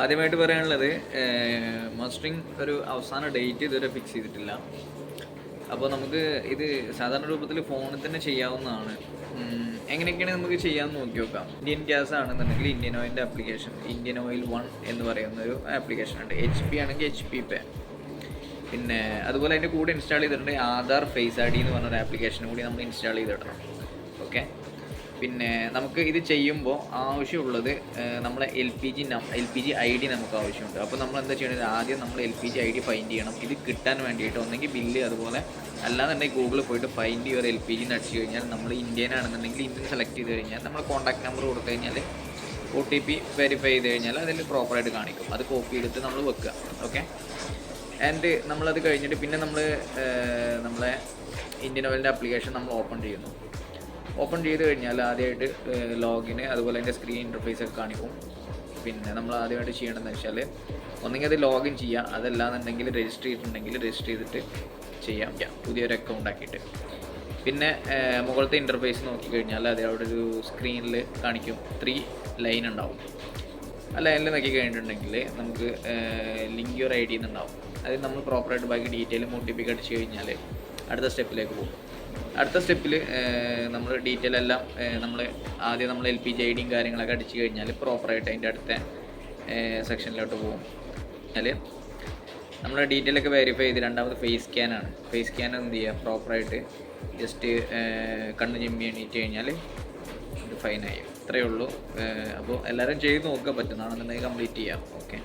ആദ്യമായിട്ട് പറയാനുള്ളത് മസ്റ്ററിങ് ഒരു അവസാന ഡേറ്റ് ഇതുവരെ ഫിക്സ് ചെയ്തിട്ടില്ല. അപ്പോൾ നമുക്ക് ഇത് സാധാരണ രൂപത്തിൽ ഫോണിൽ തന്നെ ചെയ്യാവുന്നതാണ്. എങ്ങനെയൊക്കെയാണ് നമുക്ക് ചെയ്യാമെന്ന് നോക്കി നോക്കാം. ഇന്ത്യൻ ഗ്യാസ് ആണെന്നുണ്ടെങ്കിൽ ഇന്ത്യൻ ഓയിലിന്റെ ആപ്ലിക്കേഷൻ ഇന്ത്യൻ ഓയിൽ വൺ എന്ന് പറയുന്ന ഒരു ആപ്ലിക്കേഷൻ ഉണ്ട്. എച്ച് പി ആണെങ്കിൽ എച്ച് പി പേ പിന്നെ അതുപോലെ അതിന്റെ കൂടെ ഇൻസ്റ്റാൾ ചെയ്തിട്ടുണ്ട് ആധാർ ഫേസ് ഐ ഡി എന്ന് പറഞ്ഞൊരു ആപ്ലിക്കേഷൻ കൂടി നമ്മൾ ഇൻസ്റ്റാൾ ചെയ്തിടണം. ഓക്കെ പിന്നെ നമുക്ക് ഇത് ചെയ്യുമ്പോൾ ആവശ്യമുള്ളത് നമ്മളെ L P G L P G I D നമുക്ക് ആവശ്യമുണ്ട്. അപ്പോൾ നമ്മൾ എന്താ ചെയ്യേണ്ടത് ആദ്യം നമ്മൾ L P G I D find ചെയ്യണം. ഇത് കിട്ടാൻ വേണ്ടിയിട്ട് ഒന്നെങ്കിൽ ബില്ല് അതുപോലെ അല്ലാന്നുണ്ടെങ്കിൽ ഗൂഗിളിൽ പോയിട്ട് ഫൈൻഡ് ചെയ്യുക എൽ പി ജി അടിച്ചു കഴിഞ്ഞാൽ നമ്മൾ ഇന്ത്യൻ ആണെന്നുണ്ടെങ്കിൽ ഇന്ത്യൻ സെലക്ട് ചെയ്ത് കഴിഞ്ഞാൽ നമ്മൾ കോൺടാക്ട് നമ്പർ കൊടുത്തു കഴിഞ്ഞാൽ ഒ ടി പി വെരിഫൈ ചെയ്ത് കഴിഞ്ഞാൽ അതിൽ പ്രോപ്പറായിട്ട് കാണിക്കും. അത് കോപ്പി എടുത്ത് നമ്മൾ വെക്കുക. ഓക്കെ ആൻഡ് നമ്മളത് കഴിഞ്ഞിട്ട് പിന്നെ നമ്മൾ നമ്മളെ ഇന്ത്യൻ ഓയിലിന്റെ ആപ്ലിക്കേഷൻ നമ്മൾ ഓപ്പൺ ചെയ്യുന്നു. ഓപ്പൺ ചെയ്ത് കഴിഞ്ഞാൽ ആദ്യമായിട്ട് ലോഗിന് അതുപോലെ അതിന്റെ സ്ക്രീൻ ഇന്റർഫേസ് ഒക്കെ കാണിക്കും. പിന്നെ നമ്മൾ ആദ്യമായിട്ട് ചെയ്യണമെന്ന് വെച്ചാൽ ഒന്നെങ്കിൽ അത് ലോഗിൻ ചെയ്യാം. അതല്ലാന്നുണ്ടെങ്കിൽ രജിസ്റ്റർ ചെയ്തിട്ടുണ്ടെങ്കിൽ രജിസ്റ്റർ ചെയ്തിട്ട് ചെയ്യാം. പുതിയൊരു അക്കൗണ്ട് ആക്കിയിട്ട്. പിന്നെ മുകളിലത്തെ ഇന്റർഫേസ് നോക്കിക്കഴിഞ്ഞാൽ അത് അവിടെ ഒരു സ്ക്രീനിൽ കാണിക്കും. ത്രീ ലൈൻ ഉണ്ടാവും. ആ ലൈനിൽ നോക്കി കഴിഞ്ഞിട്ടുണ്ടെങ്കിൽ നമുക്ക് ലിങ്ക് യുവർ ഐ ഡി എന്നുണ്ടാവും അത് നമ്മൾ പ്രോപ്പറായിട്ട് ബാക്കി ഡീറ്റെയിൽ മോട്ടിപ്പിക്ക് അടിച്ച് കഴിഞ്ഞാൽ അടുത്ത സ്റ്റെപ്പിലേക്ക് പോകും. അടുത്ത സ്റ്റെപ്പിൽ നമ്മൾ ഡീറ്റെയിൽ എല്ലാം നമ്മൾ ആദ്യം നമ്മൾ എൽ പി ജി ഐ ഡിയും കാര്യങ്ങളൊക്കെ അടിച്ചു കഴിഞ്ഞാൽ പ്രോപ്പറായിട്ട് അതിന്റെ അടുത്ത സെക്ഷനിലോട്ട് പോകും. അതിൽ നമ്മൾ ഡീറ്റെയിൽ ഒക്കെ വെരിഫൈ ചെയ്ത് രണ്ടാമത് ഫേസ് സ്കാനാണ് ഫേസ് സ്കാൻ എന്ത് ചെയ്യുക പ്രോപ്പറായിട്ട് ജസ്റ്റ് കണ്ണ് ചെമ്മി എണീറ്റ് കഴിഞ്ഞാൽ ഇത് ഫൈനായി ഇത്രയേ ഉള്ളൂ. അപ്പോൾ എല്ലാവരും ചെയ്ത് നോക്കാൻ പറ്റുന്നതാണെന്നുണ്ടെങ്കിൽ കംപ്ലീറ്റ് ചെയ്യാം. ഓക്കെ